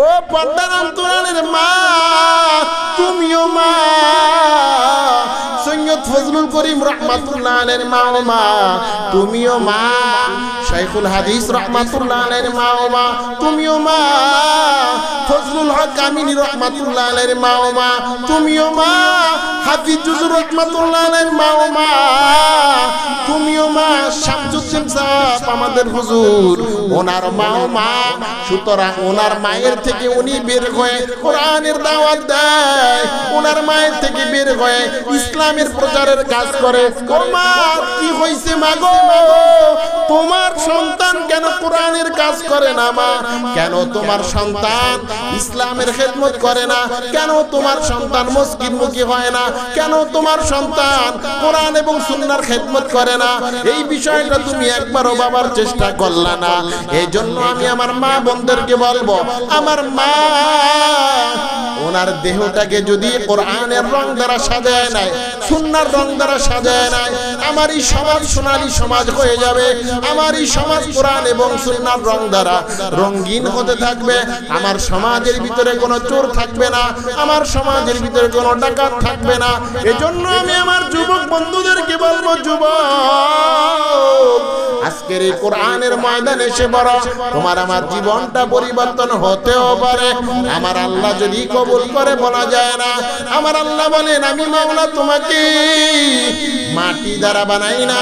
ও পর্দার অন্তরালের মা তুমিও মা। সৈয়দ ফজলুল করিম রহমাতুল্লাহ মা তুমিও মা। শাইখুল হাদিস রহমাতুল্লাহ আলের মা ও মা তুমিও মা। ফজলুল হক আমিনী রহমাতুল্লাহ আলের মা ও মা তুমিও মা। হাফিজুর রহমাতুল্লাহ আলের মা ও মা তুমিও মা। শামসুদ্দিন সাহেব আমাদের হুজুর, ওনার মা ও মা। সুতরাং ওনার মায়ের থেকে উনি বের হয়ে কোরআনের দাওয়াত দেয়, ওনার মায়ের থেকে বের হয়ে ইসলামের প্রচারের কাজ করে। ও মা কি হইছে মাগো? তোমার সন্তান কেন কোরআনের কাজ করে না, মা? কেন তোমার সন্তান ইসলামের খেদমত করে না? কেন তোমার সন্তান মসজিদ মুখী হয় না? কেন তোমার সন্তান কোরআন এবং সুন্নার খেদমত করে না? এই বিষয়টা তুমি একবারও বাবার চেষ্টা করলা না। এই জন্য আমি আমার মা বোনদেরকে বলব, আমার মা ওনার দেহটাকে যদি কোরআনের রং দ্বারা সাজায় নাই, সুন্নার রং দ্বারা সাজায় নাই আমার এই সমাজ সোনালী সমাজ হয়ে যাবে আমার এই সমাজ কোরআন এবং সুন্নার রং দ্বারা রঙিন হতে থাকবে, আমার সমাজের ভিতরে কোনো চোর থাকবে না, আমার সমাজের ভিতরে কোনো ডাকাত থাকবে না। এজন্য আমি আমার যুবক বন্ধুদেরকে বলব, যুবক, আজকের এই কোরআনের ময়দান এসে বড় তোমার আমার জীবনটা পরিবর্তন হতেও পারে। আমার আল্লাহ যদি কবুল করে বলা যায় না। আমার আল্লাহ বলেন, আমি মাওলা তোমাকে মাটি দ্বারা বানাই না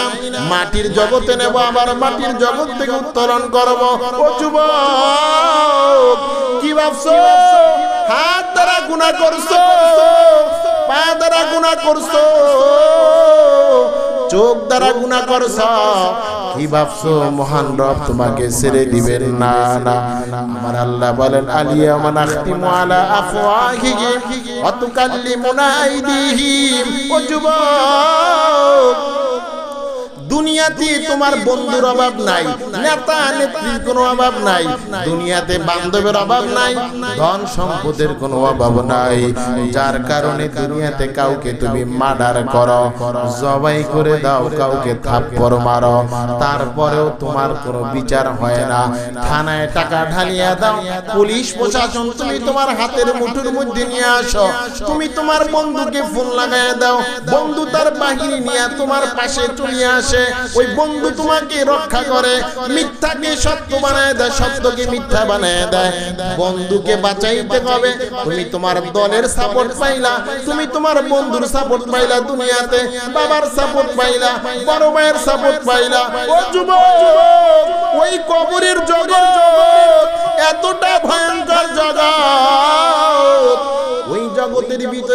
মাটির জগতে নেব, আবার মাটির জগৎ থেকে উত্তোলন করব। ও যুবক, কি ভাবছ? হাত দ্বারা গুণা করছ? পা দ্বারা গুণা করছ? চোখ দ্বারা গুণা করছ? কি ভাবছ, মহান রব, তোমাকে ছেড়ে দিবেন? না না আমার আল্লাহ বলেন, আলিয়া মানাখতিমু আলা আফওয়াহিহিম, ওয়া তুকাল্লিমুনা আইদিহিম, ও যুবক দুনিয়াতে তোমার বন্ধুর অভাব নাই, নেতা, নেত্রীর কোনো অভাব নাই, দুনিয়াতে বান্ধবের অভাব নাই, ধন সম্পদের কোনো অভাব নাই। যার কারণে দুনিয়াতে কাউকে তুমি মার্ডার করো, জবাই করে দাও, কাউকে থাপ্পড় মারো। তারপরেও তোমার কোনো বিচার হয় না। থানায় টাকা ঢালিয়ে দাও, পুলিশ প্রশাসন, তুমি তোমার হাতের মুঠোর মধ্যে নিয়ে আসো। তুমি তোমার বন্ধুকে ফোন লাগায় দাও, বন্ধু তার বাহিনী নিয়ে তোমার পাশে চলে আসে। ওই বন্ধু তোমাকে রক্ষা করে, মিথ্যাকে সত্য বানায় দেয়, সত্যকে মিথ্যা বানায় দেয়। বন্ধুকে বাঁচাইতে হবে, তুমি তোমার দলের সাপোর্ট পাইলা, তুমি তোমার বন্ধুর সাপোর্ট পাইলা দুনিয়াতে, বাবার সাপোর্ট পাইলা, বড় ভাইয়ের সাপোর্ট পাইলা। ও যুবক, ওই কবরের জগৎ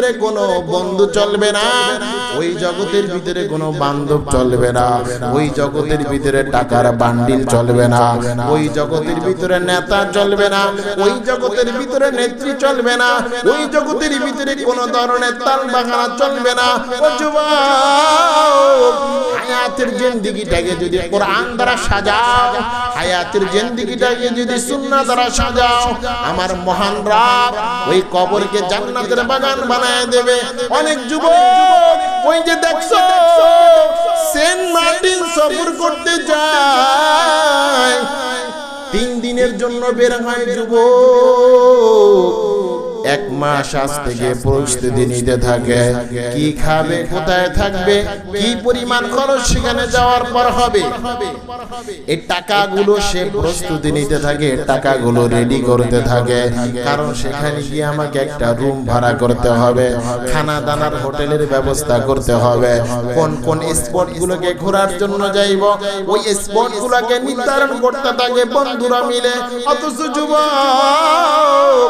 ভিতরে কোনো বন্ধু চলবে না। ওই জগতের ভিতরে কোনো বান্ধব চলবে না। ওই জগতের ভিতরে টাকার বান্ডিল চলবে না। ওই জগতের ভিতরে নেতা চলবে না। ওই জগতের ভিতরে নেত্রী চলবে না। ওই জগতের ভিতরে কোনো ধরনের তাল বাগানা চলবে না। হায়াতের জিন্দিগিটাকে যদি কোরআন দ্বারা সাজাও, হায়াতের জিন্দিগিটাকে যদি সুন্নাহ দ্বারা সাজাও, আমার মহান রাব ওই কবরকে জান্নাতের বাগান বানায় দেবে। অনেক যুবক, ওই যে দেখছ, সেন্ট মার্টিন সফর করতে যায়। তিন দিনের জন্য বের হয় যুবক। এক মাস আজ থেকে প্রস্তুতি নিতে থাকে। কি খাবে কোথায় থাকবে কি পরিমাণ খরচ সেখানে যাওয়ার পর হবে? এই টাকাগুলো সে প্রস্তুতি নিতে থাকে টাকাগুলো রেডি করতে থাকে। কারণ সেখানে গিয়ে আমাকে একটা রুম ভাড়া করতে হবে। খানা দানার হোটেলের ব্যবস্থা করতে হবে। কোন কোন স্পট গুলোকে ঘোরার জন্য যাইব ওই স্পট গুলোকে নির্ধারণ করতে থাকে বন্ধুরা মিলে। অথচ যুবক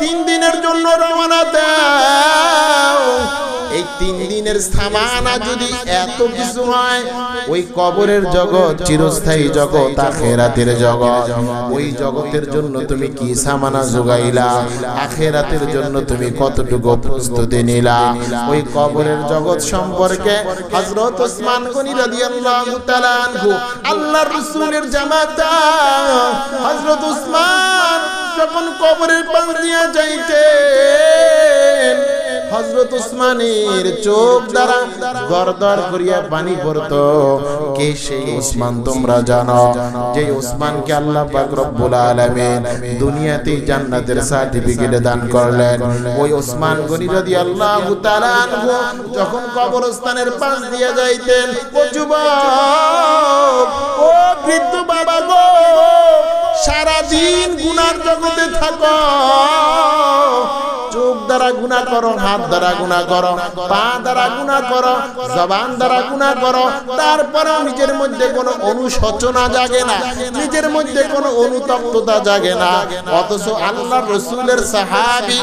তিন দিনের জন্য রওনা এই তিন দিনের সামানা যদি এত কিছু হয়, ওই কবরের জগৎ চিরস্থায়ী জগৎ, আখেরাতের জগৎ। ওই জগতের জন্য তুমি কি সামানা যোগাইলা আখেরাতের জন্য তুমি কতটুকু প্রস্তুতি নিলা? ওই কবরের জগৎ সম্পর্কে হযরত ওসমান গনি রাদিয়াল্লাহু তাআলা আল্লাহর রাসূলের জামাতা হযরত ওসমান যখন কবরের পাশ দিয়া যাইতেন হজরত উসমানের চোখ দ্বারা দরদর করিয়া পানি পড়তো। কে সেই উসমান তোমরা জানো? যে উসমানকে আল্লাহ পাক রব্বুল আলামিন দুনিয়াতে জান্নাতের সার্টিফিকেট দান করলেন। ওই উসমান গনি রাদিয়াল্লাহু তাআলা আনহু যখন কবরস্থানের পাশ দিয়ে যাইতেন, ও যুবক, ও বৃদ্ধ বাবা গো সারা দিন গুনার জগতে থাকো। দ্বারা গুণা করো, হাত দ্বারা গুণা করো, পা দ্বারা গুণা করো, জবান দ্বারা গুণা করো তারপরে নিজের মধ্যে কোনো অনুশোচনা জাগে না, নিজের মধ্যে কোনো অনুতপ্ততা জাগে না, অথচ আল্লাহ রসুলের সাহাবি,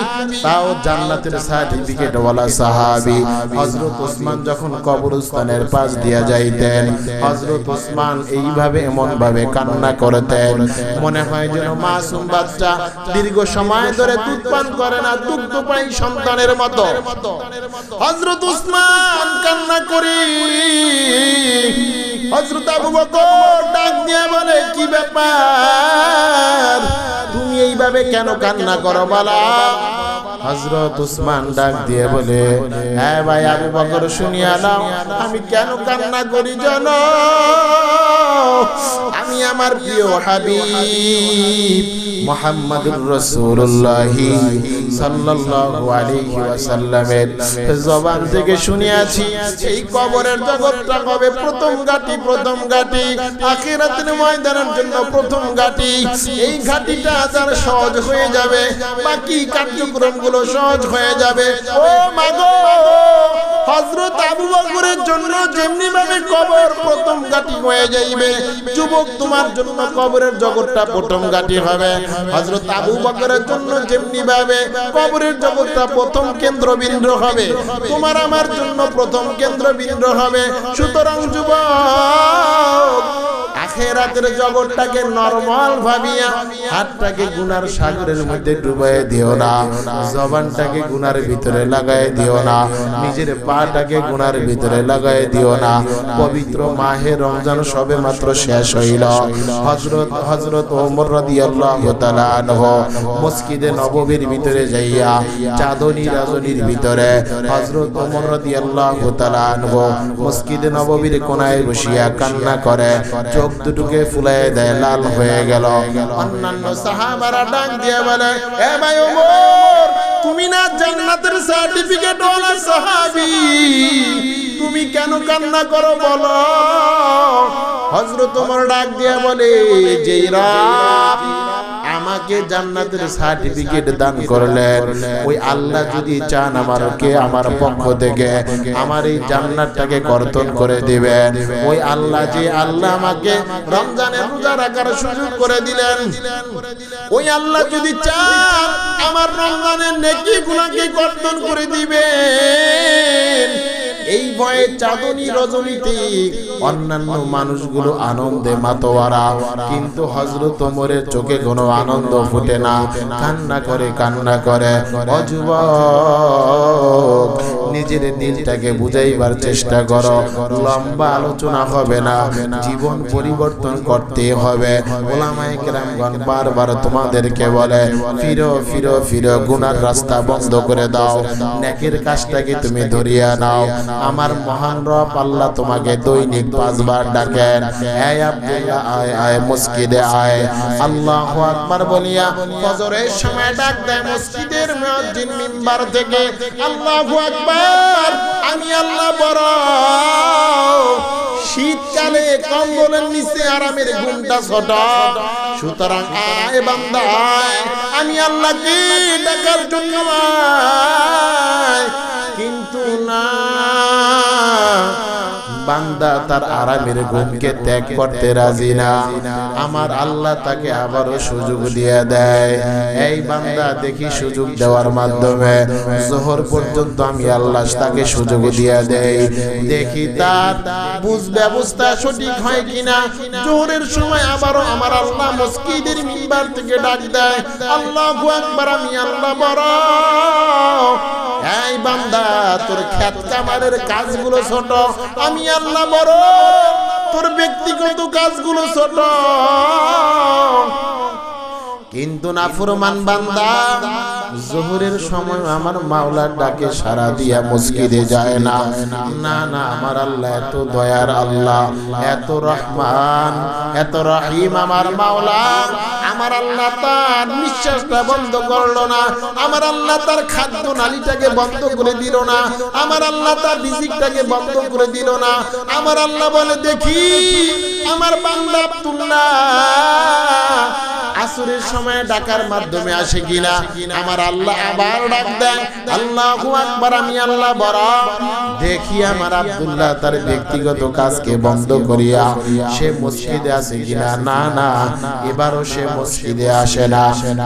তাও জান্নাতের সার্টিফিকেট ওয়ালা সাহাবি। হযরত ওসমান যখন কবরস্থানের পাশ দিয়া যাইতেন, হযরত ওসমান এইভাবে এমন ভাবে কান্না করতেন, মনে হয় যেন মাসুম বাচ্চা দীর্ঘ সময় ধরে দুধ পান করে না দুগ্ধ পাই সন্তানের মতো। হজরত উসমান কান্না করি। হজরত আবু বকর ডাক দিয়ে বলে, কি ব্যাপার? তুমি এইভাবে কেন কান্না করো বালা? হজরত উসমান ডাক দিয়ে বলে হ্যাঁ ভাই আবু বকর শুনিয়া নাও আমি কেন কান্না করি জানো? আমি আমার প্রিয় হাবিব মোহাম্মদুর রাসূলুল্লাহ সাল্লাল্লাহু জবান থেকে শুনিয়াছি, এই কবরের জগৎটা কবে প্রথম গাটি প্রথম গাটি আখিরাতের ময়দানের জন্য প্রথম গাটি এই ঘাটিটা যার সহজ হয়ে যাবে। বাকি কার্যক্রমগুলো সহজ হয়ে যাবে। ও মাগো হযরত আবু বকরের জন্য যেমনি ভাবে কবর প্রথম গাটি হয়ে যাইবে, যুবক তোমার জন্য কবরের জগৎটা প্রথম গাটি হবে। হযরত আবু বকরের জন্য যেমনি ভাবে কবরের জগৎটা প্রথম কেন্দ্রবিন্দু হবে, তোমার আমার জন্য প্রথম কেন্দ্রবিন্দু হবে। সুতরাং যুবক আখেরাতের জগৎটাকে নরমাল ভাবিয়া, হাতটাকে গুনার সাগরের মধ্যে ডুবাই দিও না, জবানটাকে গুনার ভিতরে লাগাই দিও না, নিজের পাটাকে গুনার ভিতরে লাগাই দিও না। পবিত্র মাহে রমজান সবে মাত্র শেষ হইল। হযরত হযরত ওমর রাদিয়াল্লাহু তাআলা আনহু মসজিদে নববীর ভিতরে যাইয়া, চাঁদনী রাজনীর ভিতরে হযরত ওমর রাদিয়াল্লাহু তাআলা আনহু মসজিদে নববীর কোনায় বসিয়া কান্না করে, চোখ দুটোকে ফুলে দেয়, লাল হয়ে গেল। অন্যান্য সাহাবারা ডাক দিয়ে বলে, এ ভাই ওমর, তুমি না জান্নাতের সার্টিফিকেট ওয়ালা সাহাবী? তুমি কেন কান্না করো বলো? হযরত ওমর ডাক দিয়ে বলে, যেই রাত আমাকে জান্নাতের সার্টিফিকেট দান করলেন। ওই আল্লাহ যদি চান আমারকে আমার পক্ষ থেকে আমার এই জান্নাতটাকে কর্তন করে দিবেন। ওই আল্লাহ যে আল্লাহ আমাকে রমজানের রোজা রাখার সুযোগ করে দিলেন। ওই আল্লাহ যদি চান আমার রমজানের নেকি গুনাহকে কর্তন করে দিবেন। এই ভয়ে চাঁদনি রজনীতে অন্যান্য মানুষগুলো আনন্দে মাতোয়ারা। কিন্তু হজরত মোরের চোখে কোনো আনন্দ ফুটে না। কান্না করে কান্না করে। অযুবক নিজের দিলটাকে বুঝাইবার চেষ্টা করো। লম্বা আলোচনা হবে না। জীবন পরিবর্তন করতে হবে। বারবার তোমাদেরকে বলে, ফিরো ফিরো ফিরো, গুনার রাস্তা বন্ধ করে দাও। নেকের কাজটাকে তুমি ধরিয়া নাও। আমার মহান রব আল্লাহ তোমাকে দৈনিক পাঁচবার ডাকেন। আয় আকবার বলিয়া সময় ডাক দেয় মসজিদের মুয়াজ্জিন মিম্বার থেকে। আল্লাহু আকবার। আমি আল্লাহ বড় শীতকালে কম্বলের নিচে আরামের ঘুমটা ছোট সুতরাং আয় বান্দায়। আমি আল্লাহকে ডাকার জন্য কিন্তু না বান্দা তার আরামের ঘুমকে ত্যাগ করতে রাজি না। আমার আল্লাহ তাকে আবারও সুযোগ দিয়ে দেয়। এই বান্দা দেখি সুযোগ দেওয়ার মাধ্যমে জোহর পর্যন্ত আমি আল্লাহ তাকে সুযোগ দিয়ে দেই। দেখি তার বুঝ ব্যবস্থা সঠিক হয় কিনা। জোহরের সময় আবারও আমার আল্লাহ মসজিদের মিম্বার থেকে ডাক দেয়। আল্লাহু আকবার, আমি আল্লাহ বড়। এই বান্দা, তোর খ্যাত কামারের কাজগুলো ছোট। আমি আল্লাহ বড়, তোর ব্যক্তিগত কাজগুলো ছোট। কিন্তু না ফুরমান বান্দা জোহরের সময় আমার মাওলার ডাকে সারা দিয়া মসজিদে যায় না। না না, আমার আল্লাহ, এত দয়ার আল্লাহ, এত রহমান, এত রহিম আমার মাওলা। আমার আল্লাহ তার নিঃশ্বাসটা বন্ধ করল না। আমার আল্লাহ তার খাদ্য নালীটাকে বন্ধ করে দিল না। আমার আল্লাহ তার রিজিকটাকে বন্ধ করে দিল না। আমার আল্লাহ বলে, দেখি, আমার বান্দা আব্দুল্লাহ আসরের সময় ডাকার মাধ্যমে আসে কিনা? আমার আল্লাহ আবার ডাক দেয় আল্লাহু আকবার, আমি আল্লাহ বড়। দেখি আমার আব্দুল্লাহ তার ব্যক্তিগত কাজকে বন্ধ করিয়া সে মসজিদে আসে কিনা? না না, এবারও সে মসজিদে আসে না।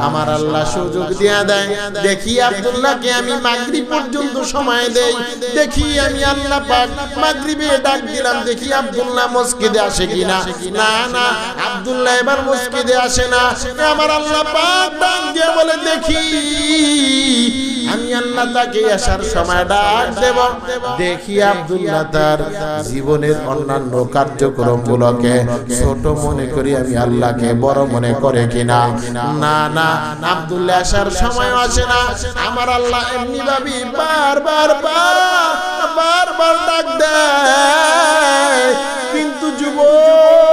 আমার আল্লাহ সুযোগ দিয়া দেয়, দেখি আব্দুল্লাহকে আমি মাগরিব পর্যন্ত সময় দেই। দেখি আমি আল্লাহ পাক মাগরিবে ডাক দিলাম, দেখি আব্দুল্লাহ মসজিদে আসে কিনা? না না, আব্দুল্লাহ এবার মসজিদে আসে না। আমার আল্লাহ পাক ডাক দিয়ে বলে, দেখি, আমি আল্লাহ তাকে আসার সময় ডাক দেব। দেখি আব্দুল্লাহ তার জীবনের অন্যান্য কার্যক্রম গুলোকে ছোট মনে করি আমি আল্লাহকে বড় মনে করে কিনা। না না, আব্দুল্লাহ আসার সময় আসে না। আমার আল্লাহ এমনি ভাবি বারবার বার বার ডাক দেয়। কিন্তু যুবক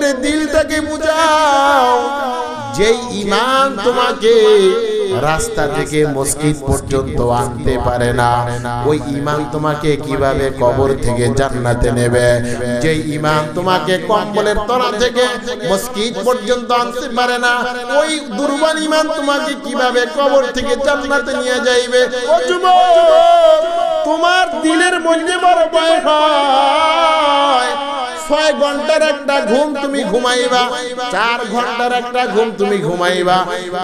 নিজের দিলটাকে বুঝাও। যেই ইমান তোমাকে রাস্তা থেকে মসজিদ পর্যন্ত আনতে পারে না, ওই ইমান তোমাকে কীভাবে কবর থেকে জান্নাতে নেবে? যে ইমান তোমাকে কম্বলের তলা থেকে মসজিদ পর্যন্ত আনতে পারে না, ওই দুর্বল ইমান তোমাকে কীভাবে কবর থেকে জান্নাতে নিয়ে যাইবে? তোমার দিলের মধ্যে বড় ভয় হয়। ছয় ঘণ্টার একটা ঘুম তুমি ঘুমাইবা, চার ঘণ্টার একটা ঘুম তুমি ঘুমাইবা।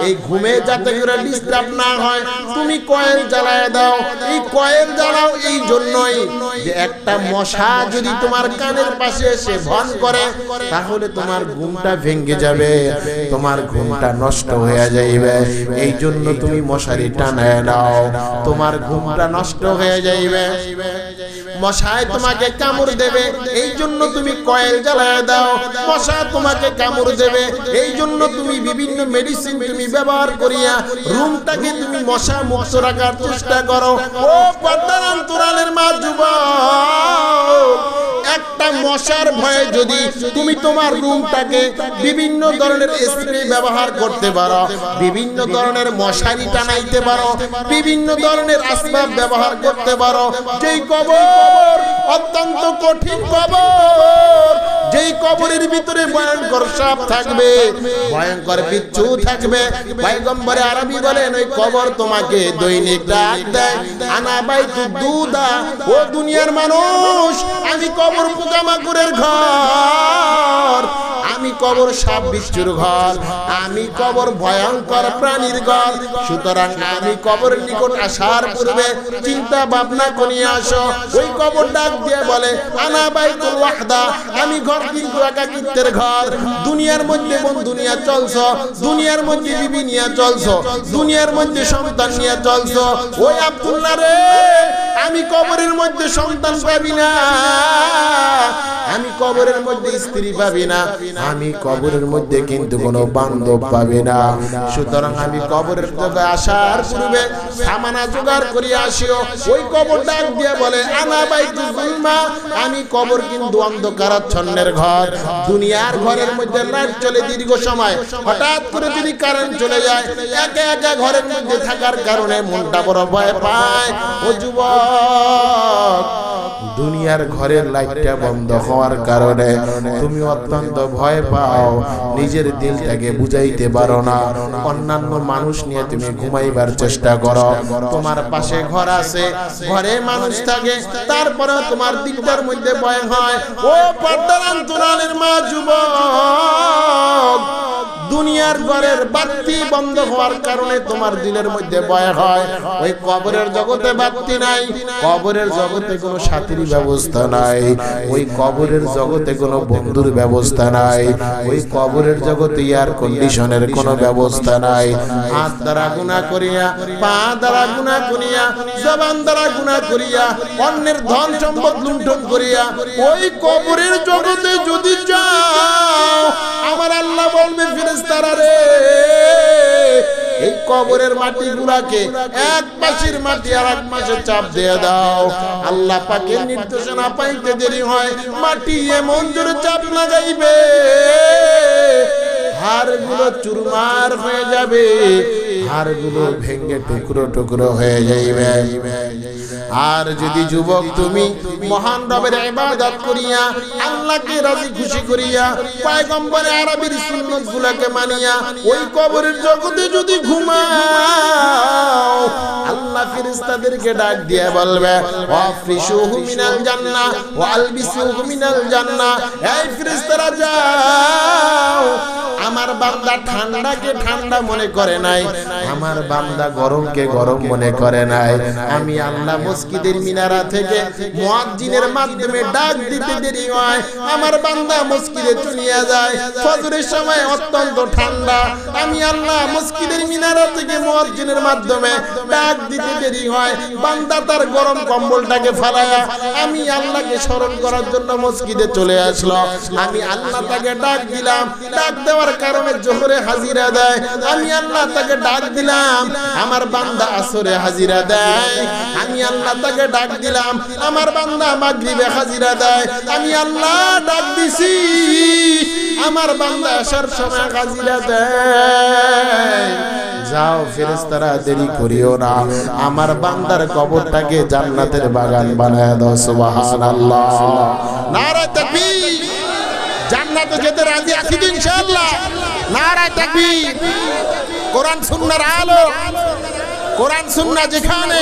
এই ঘুমে যাতে করে ডিস্টার্ব না হয়, তুমি কয়েল জ্বালায় দাও। এই কয়েল জ্বালাও এই জন্যই যে একটা মশা যদি তোমার কানের পাশে এসে ভন করে, তাহলে তোমার ঘুমটা ভেঙে যাবে, তোমার ঘুমটা নষ্ট হয়ে যাইবে। এই জন্য তুমি মশারি টানায় নাও তোমার ঘুমটা নষ্ট হয়ে যাইবে। মশায় তোমাকে কামড় দেবে এই জন্য তুমি কয়েল জ্বালায় দাও। মশা তোমাকে কামড় দেবে এই জন্য তুমি বিভিন্ন মেডিসিন তুমি ব্যবহার করিয়া রুমটাকে তুমি মশা মুক্ত রাখার চেষ্টা করো। ও পদ্মারাম তোরালের মা যুবক একটা মশার ভয়ে যদি তুমি তোমার রুমটাকে বিভিন্ন ধরনের স্প্রে ব্যবহার করতে পারো বিভিন্ন ধরনের মশারি টানাইতে পারো বিভিন্ন ধরনের আসবাব ব্যবহার করতে পারো। যেই কবর অত্যন্ত কঠিন কবর। যেই কবরের ভিতরে ভয়ঙ্কর সাপ থাকবে, ভয়ঙ্কর বিচ্ছু থাকবে, পয়গম্বরে আরবি বলেন, ওই কবর তোমাকে দৈনিক ডাক দেয়। আনা বাই দুদা, ও দুনিয়ার মানুষ, আমি কবর পোকামাকুরের ঘর। আমি কবর সাপ বিচ্ছুর ঘর। আমি কবর ভয়ঙ্কর প্রাণীর ঘর। সুতরাং আমি কবরের নিকট আসার পূর্বে চিন্তা ভাবনা করিয়ে আসো। ওই কবর ডাক দিয়ে বলে, আনা বাইতুল ওয়াহদা। আমি ঘর কিন্তু একাকিত্বের ঘর। দুনিয়ার মধ্যে বন্ধু নিয়ে চলছো। দুনিয়ার মধ্যে বিবি নিয়ে চলছো। দুনিয়ার মধ্যে সন্তান নিয়ে চলছো। ওই আব্দুল্লাহ রে, আমি কবরের মধ্যে সন্তান পাবি না। আমি কবরের মধ্যে স্ত্রী পাবি না। আমি কবরের মধ্যে কিন্তু কোনো বান্ধব পাবি না। সুতরাং আমি কবরের তোকে আসার পূর্বে সামানা জোগাড় করি আসিও। ওই কবর ডাক দিয়ে বলে, আনা বাইতু জুলমা। আমি কবর কিন্তু অন্ধকারাচ্ছন্নের ঘর। দুনিয়ার ঘরের মধ্যে লাইট চলে দীর্ঘ সময়। হঠাৎ করে যদি কারেন্ট চলে যায়, একা একা ঘরের মধ্যে থাকার কারণে মনটা বড় ভয় পায়। ও যুবক দুনিয়ার ঘরের লাইটটা বন্ধ হওয়ার কারণে তুমি অত্যন্ত ভয় পাও, নিজের দিলটাকে বুঝাইতে পারো না। অন্যান্য মানুষ নিয়ে তুমি ঘুমাইবার চেষ্টা করো। তোমার পাশে ঘর আছে, ঘরে মানুষ থাকে তারপরে তোমার দিকটার মধ্যে ভয় হয়। ও পর্দার আন্তরালের মা যুবক দুনিয়ার ঘরের বাতি বন্ধ হওয়ার কারণে তোমার দিলের মধ্যে ভয় হয়। ওই কবরের জগতে বাতি নাই, কবরের জগতে কোনো সাথীর ব্যবস্থা নাই, ওই কবরের জগতে কোনো বন্ধুর ব্যবস্থা নাই, ওই কবরের জগতে এয়ার কন্ডিশনের কোনো ব্যবস্থা নাই। হাত দ্বারা গুণা করিয়া, পা দ্বারা গুণা করিয়া, জবান দ্বারা গুণা করিয়া, অন্যের ধন সম্পদ লুণ্ঠন করিয়া, ওই কবরের জগতে যদি যাও, আমার আল্লাহ বলবে ফিরেস্তা ফেরেশতারা রে। এই কবরের মাটিগুলাকে এক মাসের মাটি আর এক মাসে চাপ দিয়ে দাও। আল্লাহ পাকের নির্দেশনা পাইতে দেরি হয়, মাটি এমন জোরে চাপ লাগাইবে হাড়গুলো চুরমার হয়ে যাবে। হাড়গুলো ভেঙে টুকরো টুকরো হয়ে যাইবে। আর যদি যুবক তুমি মহান রবের ইবাদত করিয়া, আল্লাহকে রাজি খুশি করিয়া, পয়গম্বরে আরবির সুন্নত গুলাকে মানিয়া, ওই কবরের জগতে যদি ঘুমাও, আল্লাহ ফেরেশতাদেরকে ডাক দিয়ে বলবে, ওয়াফরিশুহু মিনাল জান্নাহ ওয়া আলবিসুহু মিনাল জান্নাহ। এই ফেরেশতারা যাও আমার বান্দা ঠান্ডাকে ঠান্ডা মনে করে নাই, আমার বান্দা গরমকে গরম মনে করে নাই। আমি আল্লাহ মসজিদের মিনারা থেকে মুয়াজ্জিনের মাধ্যমে ডাক দিতে দেরি হয়। আমার বান্দা মসজিদে চলিয়া যায়। ফজরের সময় অত্যন্ত ঠান্ডা। আমি আল্লাহ মসজিদের মিনারা থেকে মুয়াজ্জিনের মাধ্যমে ডাক দিতে দেরি হয়। বান্দা তার গরম কম্বলটাকে ফালায়া আমি আল্লাহকে স্মরণ করার জন্য মসজিদে চলে আসলো। আমি আল্লাহ তাকে ডাক দিলাম। ডাক দেওয়ার কারণে জোহরে হাজিরা দেয়। আমি আল্লাহ তাকে ডাক দিলাম, আমার বান্দা আসরে হাজিরা দেয়। আমি আল্লাহ তাকে ডাক দিলাম, আমার বান্দা মাগরিবে হাজিরা দেয়। আমি আল্লাহ ডাক দিছি, আমার বান্দা আসার সময় হাজিরা দেয়। যাও ফেরেশতারা, দেরি করিও না। আমার বান্দার কবরটাকে জান্নাতের বাগান বানায় দাও, সুবহানাল্লাহ। নারায়ে তাকবীর। জান্নাতে যেতে রাজি আছি নারায়ে তাকবীর। কোরআন সুন্নাহর আলো। কোরআন সুন্নাহ যেখানে,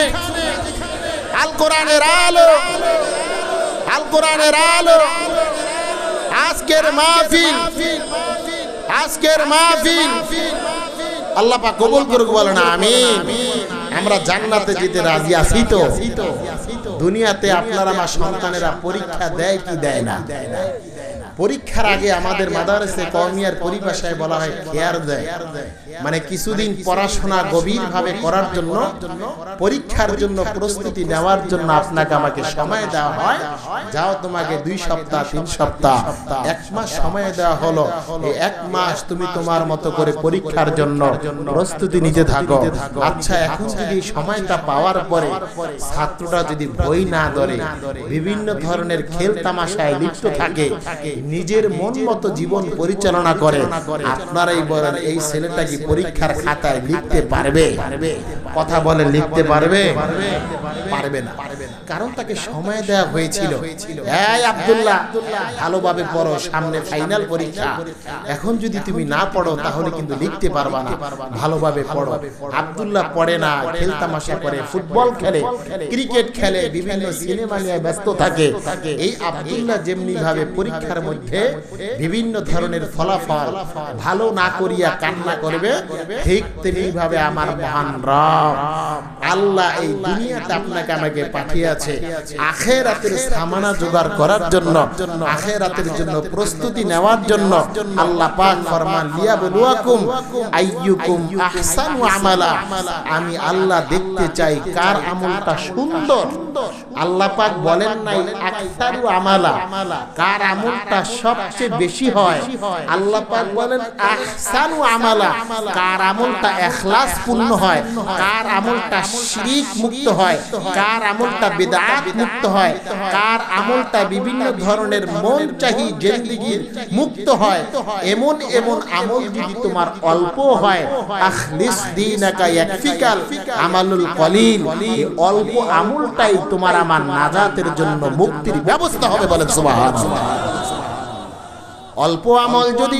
আল কোরআনের আলো। আল কোরআনের আলো। আজকের মাহফিল আজকের মাহফিল। আল্লাহ পাক কবুল করুক বলে না আমিন। আমরা জান্নাতে যেতে রাজি আছি তো? দুনিয়াতে আপনারা আমার সন্তানেরা পরীক্ষা দেয় কি দেয় না? পরীক্ষার আগে আমাদের মাদারসে কর্মিয়ার পরিভাষায় বলা হয় খেয়ার দেয়। মানে কিছুদিন পড়াশোনা গভীরভাবে করার জন্য, পরীক্ষার জন্য প্রস্তুতি নেওয়ার জন্য আপনাকে আমাকে সময় দেওয়া হয়। যাও তোমাকে দুই সপ্তাহ, তিন সপ্তাহ, এক মাস সময় দেওয়া হলো। এক মাস তুমি তোমার মতো করে পরীক্ষার জন্য প্রস্তুতি নিতে থাকো। আচ্ছা এখন যদি সময়টা পাওয়ার পরে ছাত্রটা যদি বই না ধরে, বিভিন্ন ধরনের খেল তামাশায় লিপ্ত থাকে নিজের মন মতো জীবন পরিচালনা করে। আপনারাই বলেন এই ছেলেটা কি পরীক্ষার খাতায় লিখতে পারবে? কথা বলে লিখতে পারবে। পারবে না। কারণ তাকে সময় দেওয়া হয়েছিল। এই আব্দুল্লাহ ভালোভাবে পড়ো সামনে ফাইনাল পরীক্ষা। এখন যদি তুমি না পড়ো তাহলে কিন্তু লিখতে পারবা না। ভালোভাবে পড়ো। আব্দুল্লাহ পড়ে না খেলতামাশা করে ফুটবল খেলে ক্রিকেট খেলে বিভিন্ন সিনেমা নিয়ে ব্যস্ত থাকে। এই আব্দুল্লাহ যেমনি ভাবে পরীক্ষার মধ্যে বিভিন্ন ধরনের ফলাফল ভালো না করিয়া কান্না করবে ঠিক তেমনি ভাবে আমার মহান রব। আল্লাহ এই দুনিয়াতে আপনাকে আমাকে পাঠিয়েছে। জোগাড় করার জন্য জন্য প্রস্তুতি নেওয়ার জন্য আল্লাহ পাক ফরমান লিয়া বলুয়াকুম আইয়ুকুম আহসানু আমালা। আমি আল্লাহ দেখতে চাই কার আমলটা সুন্দর। আল্লাহ পাক বলেন নাই আকসারু আমালা। কার আমলটা সবচেয়ে বেশি হয়? আল্লাহ পাক বলেন, আহসানু আমালা। কার আমলটা ইখলাস পূর্ণ হয়? কার আমলটা শিরিক মুক্ত হয়? কার আমলটা বিদআত মুক্ত হয় কার আমলটা বিভিন্ন ধরনের মন চাহি জিন্দেগির মুক্ত হয়। এমন এমন আমল যদি তোমার অল্প হয় আখলিস দীনাকা ইয়াকফিকাল আমালুল কলিল। অল্প আমলটাই তোমার আমার নাজাতের জন্য মুক্তির ব্যবস্থা হবে বলেন সুবহানাল্লাহ। অল্প আমল যদি